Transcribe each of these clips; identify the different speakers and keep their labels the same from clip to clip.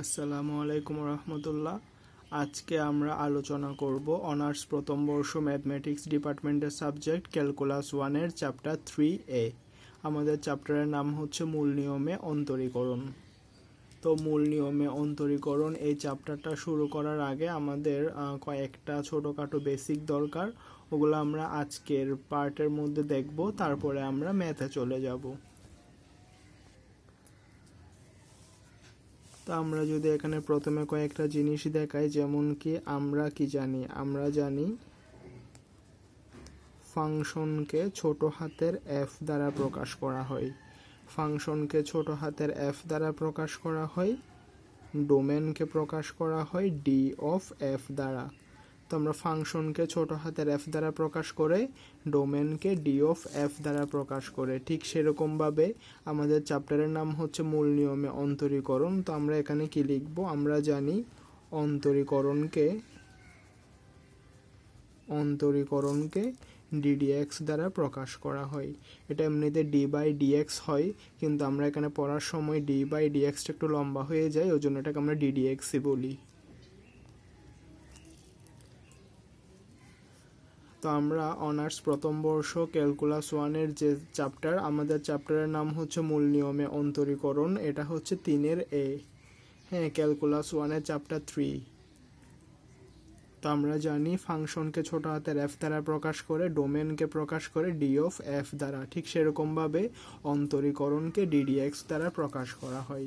Speaker 1: আসসালামু আলাইকুম রহমতুল্লাহ। আজকে আমরা আলোচনা করব অনার্স প্রথম বর্ষ ম্যাথমেটিক্স ডিপার্টমেন্টের সাবজেক্ট, ক্যালকুলাস ওয়ানের চ্যাপ্টার থ্রি এ। আমাদের চ্যাপ্টারের নাম হচ্ছে মূল নিয়মে অন্তরীকরণ। তো মূল নিয়মে অন্তরীকরণ এই চ্যাপ্টারটা শুরু করার আগে আমাদের কয়েকটা ছোটোখাটো বেসিক দরকার। ওগুলো আমরা আজকের পার্টের মধ্যে দেখব, তারপরে আমরা ম্যাথে চলে যাব। তা আমরা যদি এখানে প্রথমে কয়েকটা জিনিস দেখাই, যেমন কি আমরা কি জানি? আমরা জানি ফাংশনকে ছোট হাতের এফ দ্বারা প্রকাশ করা হয়। ফাংশনকে ছোট হাতের এফ দ্বারা প্রকাশ করা হয়। ডোমেনকে প্রকাশ করা হয় ডি অফ এফ দ্বারা। তো আমরা ফাংশনকে ছোট হাতের এফ দ্বারা প্রকাশ করে, ডোমেনকে ডি অফ এফ দ্বারা প্রকাশ করে। ঠিক সেরকমভাবে আমাদের চ্যাপ্টারের নাম হচ্ছে মূল নিয়মে অন্তরীকরণ। তো আমরা এখানে কি লিখব? আমরা জানি অন্তরীকরণকে অন্তরীকরণকে ডিডিএক্স দ্বারা প্রকাশ করা হয়। এটা এমনিতে ডি বাই ডিএক্স হয়, কিন্তু আমরা এখানে পড়ার সময় ডি বাই ডিএক্সটা একটু লম্বা হয়ে যায়, ওই জন্য এটাকে আমরা ডিডিএক্সই বলি। তো আমরা অনার্স প্রথম বর্ষ ক্যালকুলাস ওয়ানের যে চ্যাপ্টার, আমাদের চ্যাপ্টারের নাম হচ্ছে মূল নিয়মে অন্তরীকরণ, এটা হচ্ছে তিনের এ। হ্যাঁ ক্যালকুলাস ওয়ানের চ্যাপ্টার থ্রি। তো আমরা জানি ফাংশনকে ছোট হাতের এফ দ্বারা প্রকাশ করে, ডোমেনকে প্রকাশ করে ডি অফ এফ দ্বারা। ঠিক সেরকমভাবে অন্তরীকরণকে ডিডিএক্স দ্বারা প্রকাশ করা হয়।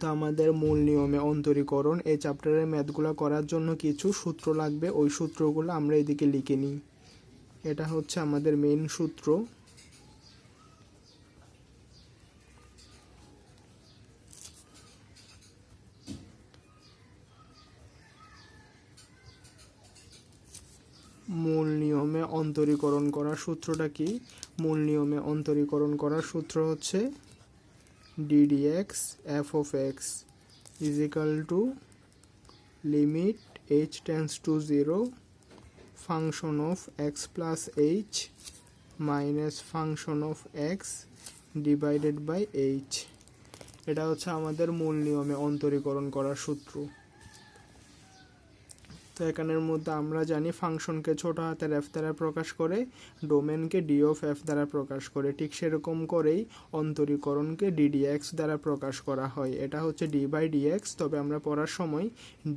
Speaker 1: তো আমাদের মূল নিয়মে অন্তরীকরণ। এই চ্যাপ্টারের ম্যাথগুলো করার জন্য কিছু সূত্র লাগবে। ওই সূত্রগুলো আমরা এদিকে লিখে নিই। এটা হচ্ছে আমাদের মেইন সূত্র। মূল নিয়মে অন্তরীকরণ করার সূত্রটা কি? মূল নিয়মে অন্তরীকরণ করার সূত্র হচ্ছে ddx f of x is equal to limit h tends to 0 function of x plus h minus function of x divided by h এটা হচ্ছে আমাদের মূল নিয়মে অন্তরীকরণ করার সূত্র তো এখানের মধ্যে আমরা জানি ফাংশনকে ছোট হাতের এফ দ্বারা প্রকাশ করে, ডোমেনকে ডি অফ এফ দ্বারা প্রকাশ করে। ঠিক সেরকম করেই অন্তরীকরণকে ডিডিএক্স দ্বারা প্রকাশ করা হয়। এটা হচ্ছে ডি বাই ডিএক্স তবে আমরা পড়ার সময়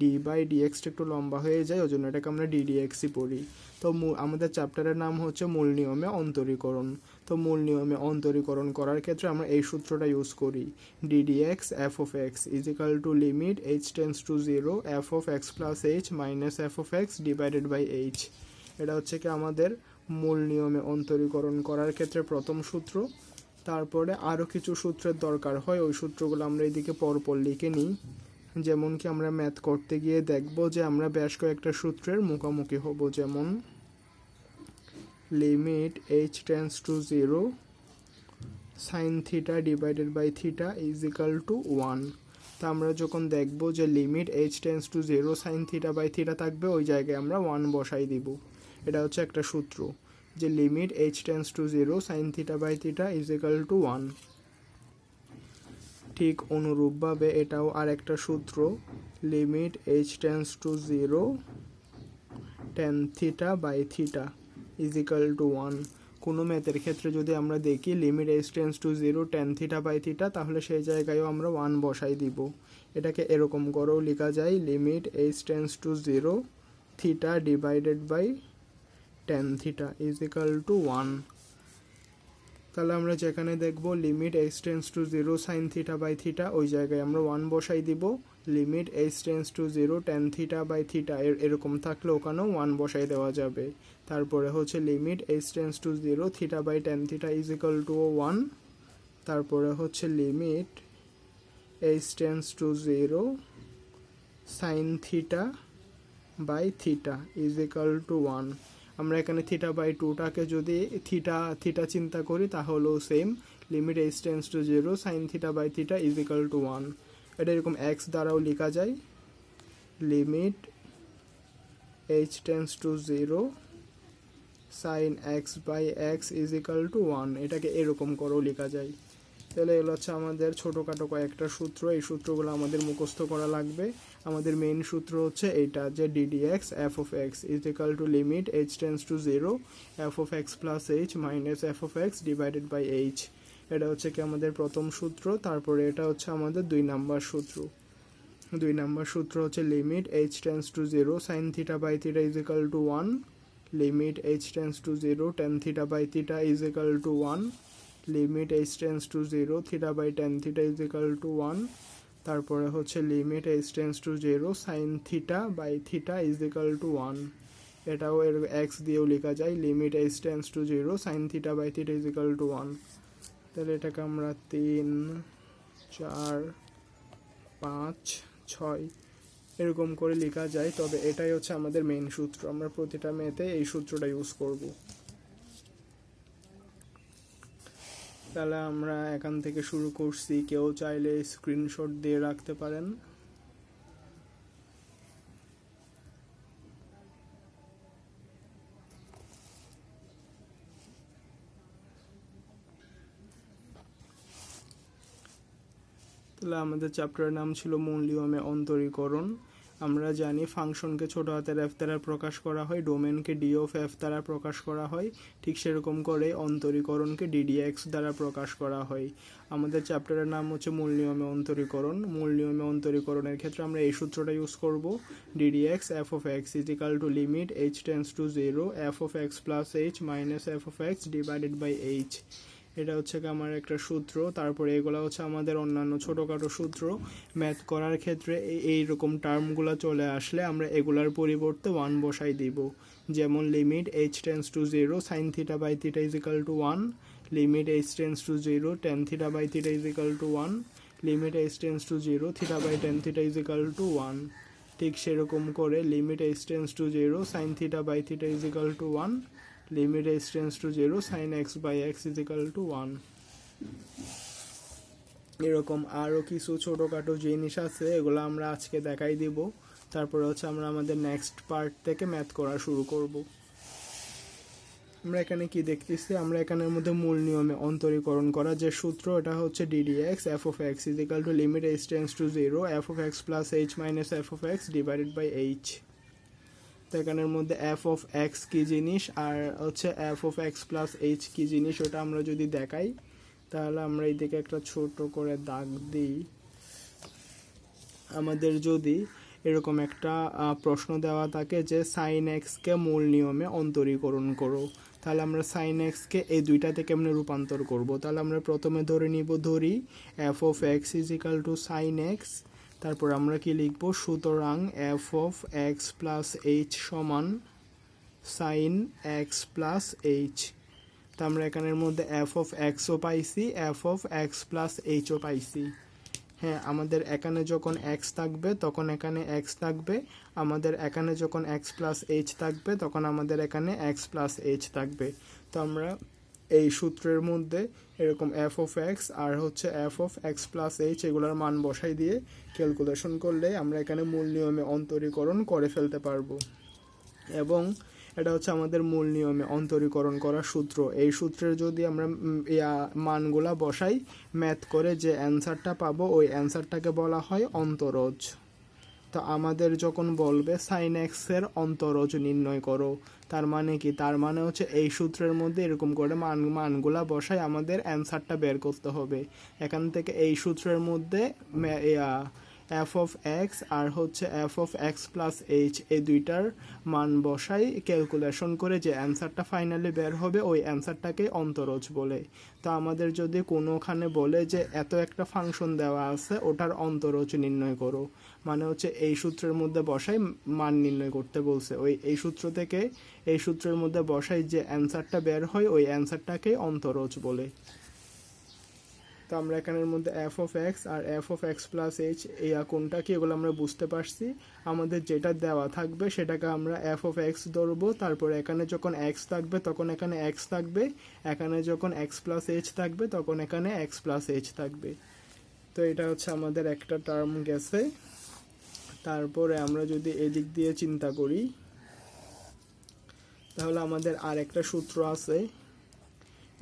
Speaker 1: ডি বাই ডিএক্সটা একটু লম্বা হয়ে যায় ওই জন্য এটাকে আমরা ডিডিএক্সই পড়ি। তো আমাদের চ্যাপ্টারের নাম হচ্ছে মূল নিয়মে অন্তরীকরণ। তো মূল নিয়মে অন্তরীকরণ করার ক্ষেত্রে আমরা এই সূত্রটা ইউজ করি। D d x f of x is equal to limit h tends to zero f of x plus h minus f of x divided by h এটা হচ্ছে কি আমাদের মূল নিয়মে অন্তরীকরণ করার ক্ষেত্রে প্রথম সূত্র। তারপরে আরও কিছু সূত্রের দরকার হয়, ওই সূত্রগুলো আমরা এদিকে পরপর লিখে নিই। যেমন কি আমরা ম্যাথ করতে গিয়ে দেখব যে আমরা বেশ কয়েকটা সূত্রের মুখোমুখি হব। যেমন limit h tends to zero sine theta divided by theta is equal to one তা আমরা যখন দেখব যে limit h tends to zero sine theta by theta থাকবে, ওই জায়গায় আমরা ওয়ান বসাই দিব। এটা হচ্ছে একটা সূত্র। যে limit h tends to zero sine theta by theta is equal to one ঠিক অনুরূপভাবে এটাও আর একটা সূত্র। Limit h tends to zero tan theta by theta is equal to one কোনো ম্যাথের ক্ষেত্রে যদি আমরা দেখি limit h tends to zero tan theta by theta তাহলে সেই জায়গায়ও আমরা ওয়ান বসাই দিব। এটাকে এরকম করেও লেখা যায় limit h tends to zero theta divided by tan theta is equal to one তাহলে আমরা যেখানে দেখব limit h tends to zero sine theta by theta ওই জায়গায় আমরা ওয়ান বসাই দিব। Limit h tends to zero tan theta by theta এর, এরকম থাকলে ওখানেও ওয়ান বসাই দেওয়া যাবে। তারপরে হচ্ছে limit h tends to zero theta by tan theta is equal to one তারপরে হচ্ছে limit h tends to zero sine theta by theta is equal to one আমরা এখানে থিটা বাই টুটাকে যদি থিটা থিটা চিন্তা করি, তাহলেও same limit h tends to zero sine theta by theta is equal to one এটা এরকম x দ্বারাও লেখা যায়। Limit h tends to zero sine x by x is equal to one এটাকে এরকম করেও লেখা যায়। তাহলে এগুলো হচ্ছে আমাদের ছোটোখাটো কয়েকটা সূত্র, এই সূত্রগুলো আমাদের মুখস্থ করা লাগবে। আমাদের মেইন সূত্র হচ্ছে এইটা, যে d d x f of x is equal to limit h tends to zero f of x plus h minus f of x divided by h এটা হচ্ছে কি আমাদের প্রথম সূত্র, তারপরে এটা হচ্ছে আমাদের দুই নাম্বার সূত্র। দুই নাম্বার সূত্র হচ্ছে limit h tends to zero sine theta by theta is equal to one limit h tends to zero tan theta by theta is equal to one limit h tends to zero theta by tan theta is equal to one তারপরে হচ্ছে limit h tends to zero sine theta by theta is equal to one এটাও এর x দিয়েও লেখা যায় limit h tends to zero sine theta by theta is equal to one তাহলে এটাকে আমরা তিন, চার, পাঁচ, ছয় এরকম করে লেখা যায়। তবে এটাই হচ্ছে আমাদের মেন সূত্র। আমরা প্রতিটা মেয়েতে এই সূত্রটা ইউজ করব। তাহলে আমরা এখান থেকে শুরু করছি। কেউ চাইলে স্ক্রিনশট দিয়ে রাখতে পারেন। তাহলে আমাদের চ্যাপ্টারের নাম ছিল মূল নিয়মে অন্তরীকরণ। আমরা জানি ফাংশনকে ছোট হাতের এফ দ্বারা প্রকাশ করা হয় ডোমেনকে ডি অফ এফ দ্বারা প্রকাশ করা হয়, ঠিক সেরকম করে অন্তরীকরণকে ডিডিএক্স দ্বারা প্রকাশ করা হয়। আমাদের চ্যাপ্টারের নাম হচ্ছে মূল নিয়মে অন্তরীকরণ। মূল নিয়মে অন্তরীকরণের ক্ষেত্রে আমরা এই সূত্রটা ইউজ করব। D d x f of x is equal to limit h tends to zero f of x plus h minus f of x divided by h এটা হচ্ছে আমার একটা সূত্র। তারপরে এগুলো হচ্ছে আমাদের অন্যান্য ছোটোখাটো সূত্র। ম্যাথ করার ক্ষেত্রে এই- রকম টার্মগুলো চলে আসলে আমরা এগুলার পরিবর্তে ওয়ান বসাই দিব। যেমন limit h tends to zero sine theta by theta is equal to one limit h tends to zero tan theta by theta is equal to one limit h tends to zero theta by tan theta is equal to one ঠিক সেরকম করে limit h tends to zero sine theta by theta is equal to one limit h tends to 0 sin x by x is equal to 1 এরকম আরও কিছু ছোটোখাটো জিনিস আছে, এগুলো আমরা আজকে দেখাই দিব। তারপরে হচ্ছে আমরা আমাদের নেক্সট পার্ট থেকে ম্যাথ করা শুরু করব। আমরা এখানে কি দেখতেছি? আমরা এখানের মধ্যে মূল নিয়মে অন্তরীকরণ করা যে সূত্র, এটা হচ্ছে d d x f of x is to limit h tends to zero f of x plus h minus f of x divided by h তো এখানের মধ্যে এফ অফ এক্স কী জিনিস? আর হচ্ছে f of x plus h কী জিনিস? ওটা আমরা যদি দেখাই, তাহলে আমরা এই দিকে একটা ছোট করে দাগ দিই। আমাদের যদি এরকম একটা প্রশ্ন দেওয়া থাকে যে সাইন এক্সকে মূল নিয়মে অন্তরীকরণ করো, তাহলে আমরা সাইন এক্সকে এই দুইটাতে কেমনে রূপান্তর করব। তাহলে আমরা প্রথমে ধরে নিব, ধরি f of x is equal to sine x তারপর আমরা কি লিখব? সুতরাং f of x plus h সমান সাইন এক্স প্লাস এইচ তো আমরা এখানের মধ্যে এফ অফ এক্সও পাইছি এফ অফ এক্স প্লাস এইচও পাইছি। হ্যাঁ আমাদের এখানে যখন এক্স থাকবে, তখন এখানে এক্স থাকবে। আমাদের এখানে যখন এক্স প্লাস এইচ থাকবে, তখন আমাদের এখানে এক্স প্লাস এইচ থাকবে। তো আমরা এই সূত্রের মধ্যে এরকম এফ অফ এক্স আর হচ্ছে f of x plus h এগুলোর মান বসাই দিয়ে ক্যালকুলেশন করলে আমরা এখানে মূল নিয়মে অন্তরীকরণ করে ফেলতে পারব। এবং এটা হচ্ছে আমাদের মূল নিয়মে অন্তরীকরণ করার সূত্র। এই সূত্রের যদি আমরা মানগুলা বসাই ম্যাথ করে যে অ্যান্সারটা পাবো, ওই অ্যান্সারটাকে বলা হয় অন্তরজ। তো আমাদের যখন বলবে, সাইন এক্সের অন্তরজ নির্ণয় করো। তার মানে কি? তার মানে হচ্ছে এই সূত্রের মধ্যে এরকম করে মান, মানগুলা বসায় আমাদের অ্যান্সারটা বের করতে হবে। এখান থেকে এই সূত্রের মধ্যে এফ অফ এক্স আর হচ্ছে f of x plus h এই দুইটার মান বসাই ক্যালকুলেশন করে যে অ্যান্সারটা ফাইনালি বের হবে, ওই অ্যান্সারটাকে অন্তরজ বলে। তো আমাদের যদি কোনোখানে বলে যে এত একটা ফাংশন দেওয়া আছে, ওটার অন্তরজ নির্ণয় করো। মানে হচ্ছে এই সূত্রের মধ্যে বসাই মান নির্ণয় করতে বলছে। ওই, এই সূত্র থেকে এই সূত্রের মধ্যে বসাই যে অ্যান্সারটা বের হয়, ওই অ্যান্সারটাকে অন্তরজ বলে। তো আমরা এখানের মধ্যে f of x R f of x plus h এই কোনটা কি এগুলো আমরা বুঝতে পারছি? আমাদের যেটা দেওয়া থাকবে সেটাকে আমরা এফ অফ এক্স ধরবো। তারপর এখানে যখন এক্স থাকবে তখন এখানে এক্স থাকবে। এখানে যখন এক্স প্লাস এইচ থাকবে তখন এখানে এক্স প্লাস এইচ থাকবে। তো এটা হচ্ছে আমাদের একটা টার্ম গেছে। তারপরে আমরা যদি এদিক দিয়ে চিন্তা করি, তাহলে আমাদের আর একটা সূত্র আছে।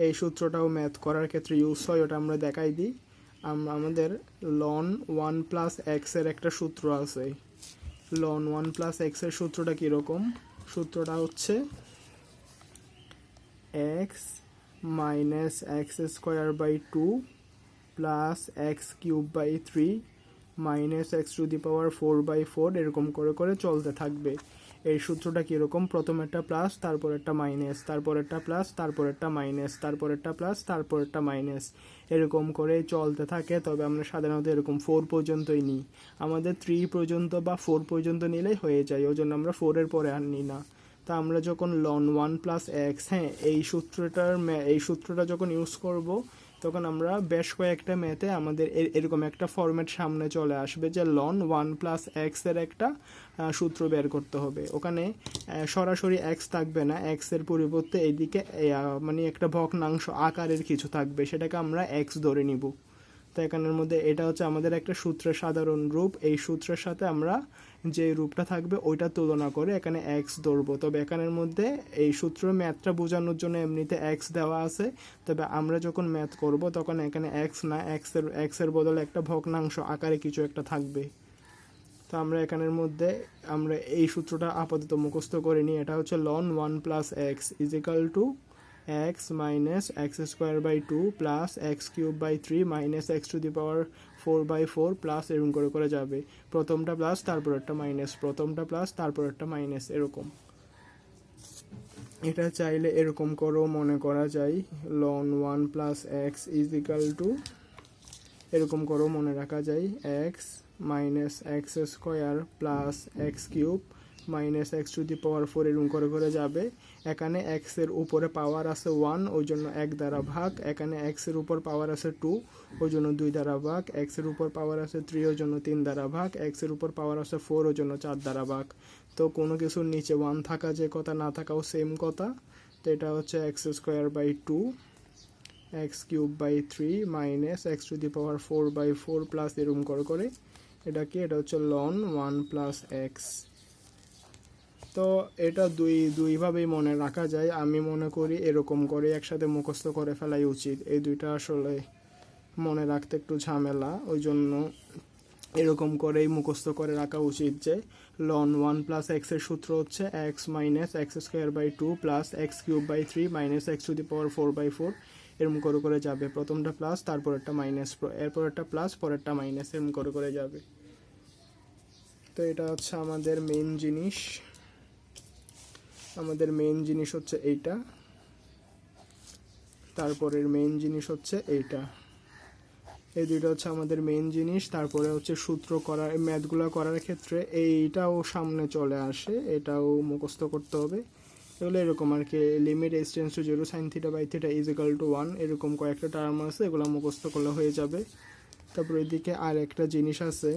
Speaker 1: এই সূত্রটাও ম্যাথ করার ক্ষেত্রে ইউজ হয়, ওটা আমরা দেখাই দিই। আমাদের লন ওয়ান প্লাস এক্সের একটা সূত্র আছে। লন ওয়ান প্লাস এক্সের সূত্রটা কীরকম? সূত্রটা হচ্ছে x minus x square by two plus x cube by three minus x to the power four by four এরকম করে করে চলতে থাকবে। এই সূত্রটা কীরকম? প্রথম একটা প্লাস তারপর একটা মাইনাস তারপর একটা প্লাস তারপর একটা মাইনাস তারপর একটা প্লাস তারপর একটা মাইনাস এরকম করে চলতে থাকে, তবে আমরা সাধারণত এরকম ফোর পর্যন্তই নিই। আমাদের থ্রি পর্যন্ত বা ফোর পর্যন্ত নিলেই হয়ে যায়, ওই জন্য আমরা ফোরের পরে আর নিই না। তা আমরা যখন লন ওয়ান প্লাস এক্স হ্যাঁ এই সূত্রটার এই সূত্রটা যখন ইউজ করব তখন আমরা বেশ কয়েকটা ম্যাথে আমাদের এরকম একটা ফরম্যাট সামনে চলে আসবে যে লন ওয়ান প্লাস এক্সের একটা সূত্র বের করতে হবে। ওখানে সরাসরি এক্স থাকবে না এক্সের পরিবর্তে এইদিকে মানে একটা ভগ্নাংশ আকারের কিছু থাকবে, সেটাকে আমরা এক্স ধরে নিব। তো এখানের মধ্যে এটা হচ্ছে আমাদের একটা সূত্রের সাধারণ রূপ। এই সূত্রের সাথে আমরা যে রূপটা থাকবে ওইটা তুলনা করে এখানে এক্স ধরবো। তবে এখানের মধ্যে এই সূত্র ম্যাথটা বোঝানোর জন্য এমনিতে এক্স দেওয়া আছে। তবে আমরা যখন ম্যাথ করব তখন এখানে এক্স না এক্সের এক্সের বদলে একটা ভগ্নাংশ আকারে কিছু একটা থাকবে। তো আমরা এখানের মধ্যে আমরা এই সূত্রটা আপাতত মুখস্থ করে নিই। এটা হচ্ছে ln one plus x is equal to x minus x square by two plus x cube by three minus x to the power four by four plus এরকম করে করে যাবে। প্রথমটা প্লাস তারপর একটা মাইনাস প্রথমটা প্লাস তারপর একটা মাইনাস এরকম। এটা চাইলে এরকম করেও মনে করা যায়। Ln one plus x is equal to এরকম করেও মনে রাখা যায়। X minus x square plus x cube minus x to the power four এরকম করে করে যাবে। এখানে এক্সের উপরে পাওয়ার আছে ওয়ান ওই জন্য এক দ্বারা ভাগ। এখানে এক্সের উপর পাওয়ার আছে টু ওই জন্য দুই দ্বারা ভাগ। এক্সের উপর পাওয়ার আছে থ্রি ওই জন্য তিন দ্বারা ভাগ। এক্সের উপর পাওয়ার আছে ফোর ওই জন্য চার দ্বারা ভাগ। তো কোনো কিছুর নিচে ওয়ান থাকা যে কথা, না থাকাও সেম কথা। তো এটা হচ্ছে x square by two x cube by three minus x to the power four by four plus এরকম করে করে। এটা কি? এটা হচ্ছে লন ওয়ান প্লাস এক্স তো এটা দুই, দুইভাবেই মনে রাখা যায়। আমি মনে করি এরকম করে একসাথে মুখস্থ করে ফেলাই উচিত। এই দুইটা আসলে মনে রাখতে একটু ঝামেলা। ওই জন্য এরকম করেই মুখস্থ করে রাখা উচিত যে লন ওয়ান প্লাস এক্সের সূত্র হচ্ছে x minus x square by two plus x cube by three minus x to the power four by four এরকম করে করে যাবে। প্রথমটা প্লাস তারপর একটা মাইনাস এরপর একটা প্লাস পরেরটা মাইনাস এরকম করে করে যাবে। তো এটা হচ্ছে আমাদের মেন জিনিস। আমাদের মেন জিনিস হচ্ছে এইটা। তারপরের মেন জিনিস হচ্ছে এইটা। এই দুইটা হচ্ছে আমাদের মেন জিনিস। তারপরে হচ্ছে সূত্র করার ম্যাথগুলো করার ক্ষেত্রে এইটাও সামনে চলে আসে। এটাও মুখস্থ করতে হবে। এগুলো এরকম আর কি limit s tends to zero sine theta by theta is equal to one এরকম কয়েকটা টার্ম আছে, এগুলো মুখস্থ করলে হয়ে যাবে। তারপর এদিকে আর একটা জিনিস আছে।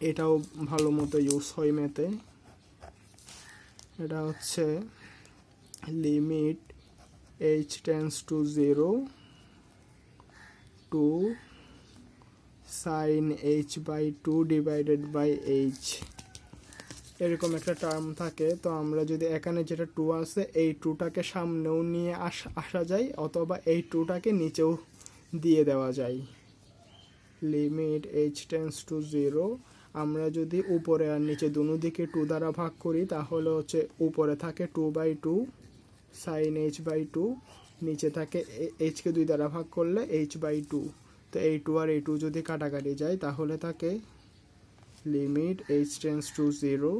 Speaker 1: এটাও ভালো মতো ইউজ হয় ম্যাথে এটা হচ্ছে limit h tends to zero two sine h by two divided by h এরকম একটা টার্ম থাকে, তো আমরা যদি এখানে যেটা টু আছে, এই টুটাকে সামনেও নিয়ে আস আসা যায়, অথবা এই টুটাকে নিচেও দিয়ে দেওয়া যায়। Limit h tends to zero আমরা যদি উপরে আর নিচে দুনো দিকে টু দ্বারা ভাগ করি, তাহলে হচ্ছে উপরে থাকে two by two sine h by two নিচে থাকে এইচকে দুই দ্বারা ভাগ করলে এইচ বাই টু তো এই টু আর এই টু যদি কাটাকাটি যায়, তাহলে থাকে limit h tends to zero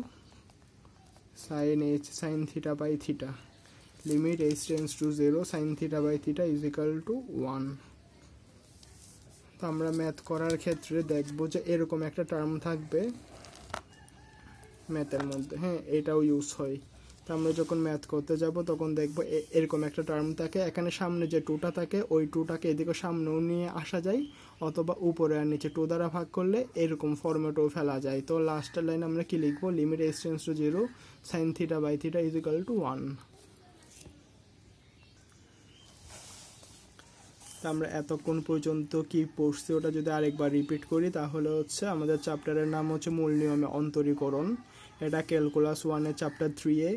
Speaker 1: sine h sine theta by theta limit h tends to zero sine theta by theta is two one তো আমরা ম্যাথ করার ক্ষেত্রে দেখব যে এরকম একটা টার্ম থাকবে ম্যাথের মধ্যে। হ্যাঁ এটাও ইউজ হয়। তো আমরা যখন ম্যাথ করতে যাব, তখন দেখব এরকম একটা টার্ম থাকে। এখানে সামনে যে টুটা থাকে, ওই টুটাকে এদিকে সামনেও নিয়ে আসা যায়, অথবা উপরে আর নিচে টু দ্বারা ভাগ করলে এরকম ফর্মেটও ফেলা যায়। তো লাস্টের লাইন আমরা কি লিখব? Limit x tends to zero sine theta by theta is equal to one তা আমরা এতক্ষণ পর্যন্ত কি পড়ছি ওটা যদি আরেকবার রিপিট করি, তাহলে হচ্ছে আমাদের চ্যাপ্টারের নাম হচ্ছে মূল নিয়মে অন্তরীকরণ। এটা ক্যালকুলাস ওয়ানের চ্যাপ্টার থ্রি এ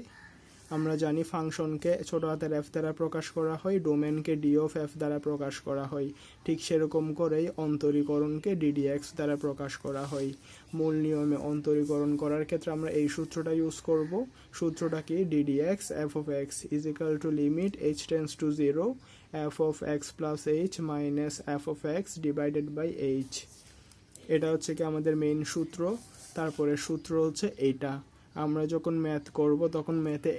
Speaker 1: আমরা জানি ফাংশনকে ছোট হাতের এফ দ্বারা প্রকাশ করা হয়, ডোমেনকে ডি অফ এফ দ্বারা প্রকাশ করা হয়। ঠিক সেরকম করেই অন্তরীকরণকে ডিডিএক্স দ্বারা প্রকাশ করা হয়। মূল নিয়মে অন্তরীকরণ করার ক্ষেত্রে আমরা এই সূত্রটা ইউজ করব। সূত্রটা কি? D d x f of x is equal to limit h tends to zero f of x plus h minus f of x divided by h এটা হচ্ছে কি আমাদের মেইন সূত্র? তারপরে সূত্র হচ্ছে এইটা আমরা যখন ম্যাথ করব, তখন ম্যাথে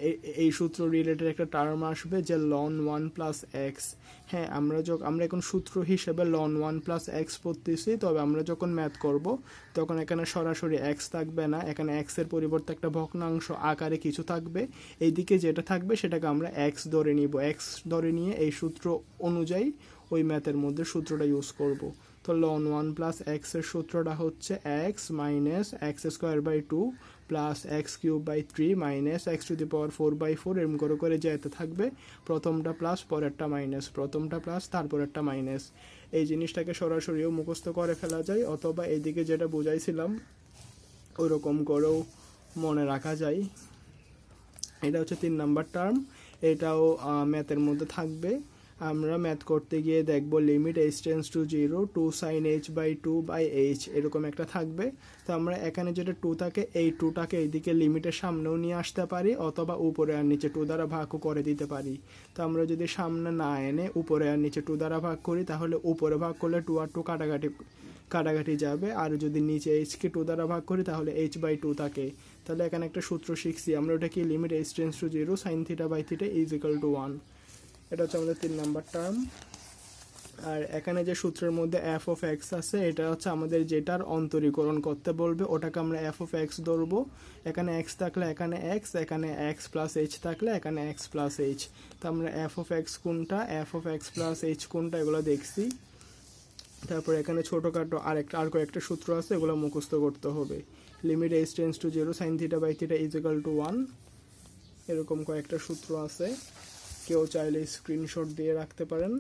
Speaker 1: এই সূত্র রিলেটেড একটা টার্ম আসবে যে লন ওয়ান প্লাস এক্স হ্যাঁ আমরা যখন আমরা এখন সূত্র হিসেবে লন ওয়ান প্লাস এক্স পড়তেছি, তবে আমরা যখন ম্যাথ করব, তখন এখানে সরাসরি এক্স থাকবে না। এখানে এক্সের পরিবর্তে একটা ভগ্নাংশ আকারে কিছু থাকবে। এইদিকে যেটা থাকবে, সেটাকে আমরা এক্স ধরে নিব। এক্স ধরে নিয়ে এই সূত্র অনুযায়ী ওই ম্যাথের মধ্যে সূত্রটা ইউজ করব। তো লন ওয়ান প্লাস এক্সের সূত্রটা হচ্ছে x minus x square by two plus x cube by three minus x to the power four by four এরম করে করে যেতে থাকবে। প্রথমটা প্লাস পরেরটা মাইনাস প্রথমটা প্লাস তারপরেরটা মাইনাস এই জিনিসটাকে সরাসরিও মুখস্থ করে ফেলা যায়, অথবা এইদিকে যেটা বুঝাইছিলাম ওই রকম করেও মনে রাখা যায়। এটা হচ্ছে তিন নাম্বার টার্ম এটাও ম্যাথের মধ্যে থাকবে। আমরা ম্যাথ করতে গিয়ে দেখব limit h tends to zero two sine h by two by h এরকম একটা থাকবে। তো আমরা এখানে যেটা টু থাকে এই টুটাকে এইদিকে লিমিটের সামনেও নিয়ে আসতে পারি, অথবা উপরে আর নিচে টু দ্বারা ভাগও করে দিতে পারি। তো আমরা যদি সামনে না এনে উপরে আর নিচে টু দ্বারা ভাগ করি, তাহলে উপরে ভাগ করলে টু আর টু কাটাকাটি কাটাকাটি যাবে। আর যদি নিচে এইচকে টু দ্বারা ভাগ করি, তাহলে এইচ বাই টু থাকে তাহলে এখানে একটা সূত্র শিখছি। আমরা ওটা কি limit h tends to zero sine theta by theta is equal to one এটা হচ্ছে আমাদের তিন নাম্বার টার্ম। আর এখানে যে সূত্রের মধ্যে এফ অফ এক্স আছে, এটা হচ্ছে আমাদের যেটার অন্তরীকরণ করতে বলবে। ওটাকে আমরা এফ অফ এক্স ধরবো। এখানে এক্স থাকলে এখানে এক্স এখানে এক্স প্লাস এইচ থাকলে এখানে এক্স প্লাস এইচ তো আমরা এফ অফ এক্স কোনটা f of x plus h কোনটা, এগুলো দেখছি। তারপর এখানে ছোটোখাটো আর একটা আর কয়েকটা সূত্র আছে, এগুলো মুখস্থ করতে হবে। Limit h tends to zero sine theta by theta is equal to one এরকম কয়েকটা সূত্র আছে। কেউ চাইলে স্ক্রিনশট দিয়ে রাখতে পারেন।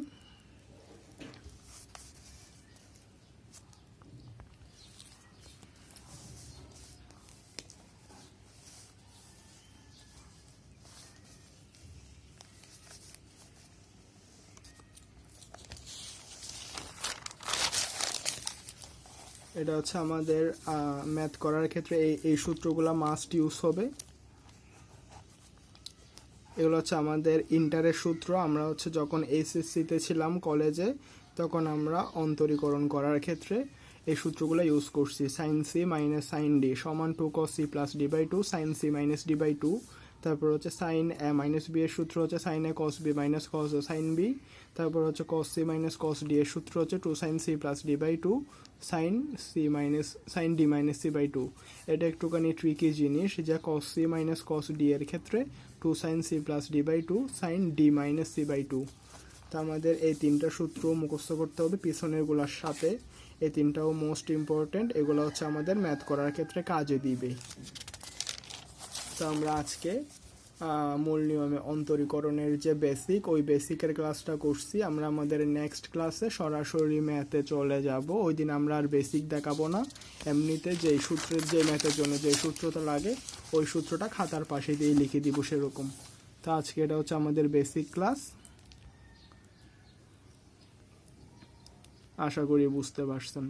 Speaker 1: এটা হচ্ছে আমাদের ম্যাথ করার ক্ষেত্রে এই এই সূত্রগুলো মাস্ট ইউজ হবে। এগুলো হচ্ছে আমাদের ইন্টারের সূত্র। আমরা হচ্ছে যখন এইচএসসিতে ছিলাম কলেজে, তখন আমরা অন্তরীকরণ করার ক্ষেত্রে এই সূত্রগুলো ইউজ করছি। Sine C minus sine D সমান two cos C plus D by two sine C minus D by two তারপর হচ্ছে সাইন এ মাইনাস বি এর সূত্র হচ্ছে sine A cos B minus cos sine B তারপর হচ্ছে cos C minus cos D এর সূত্র হচ্ছে two sine C plus D by two sine C minus sine D minus C by two এটা একটুখানি ট্রিকি জিনিস যা cos C minus cos D এর ক্ষেত্রে two sine C plus D by two sine D minus C by two তা আমাদের এই তিনটা সূত্র মুখস্থ করতে হবে পিছনেরগুলোর সাথে। এই তিনটাও মোস্ট ইম্পর্টেন্ট এগুলো হচ্ছে আমাদের ম্যাথ করার ক্ষেত্রে কাজে দিবে। তো আমরা আজকে মূল নিয়মে অন্তরীকরণের যে বেসিক ওই বেসিকের ক্লাসটা করছি। আমরা আমাদের নেক্সট ক্লাসে সরাসরি ম্যাথে চলে যাব। ওই দিন আমরা আর বেসিক দেখাবো না। এমনিতে যেই সূত্রের যে ম্যাথের জন্য যে সূত্রটা লাগে ওই সূত্রটা খাতার পাশে দিয়ে লিখে দিব সেরকম। তো আজকে এটা হচ্ছে আমাদের বেসিক ক্লাস আশা করি বুঝতে পারছেন।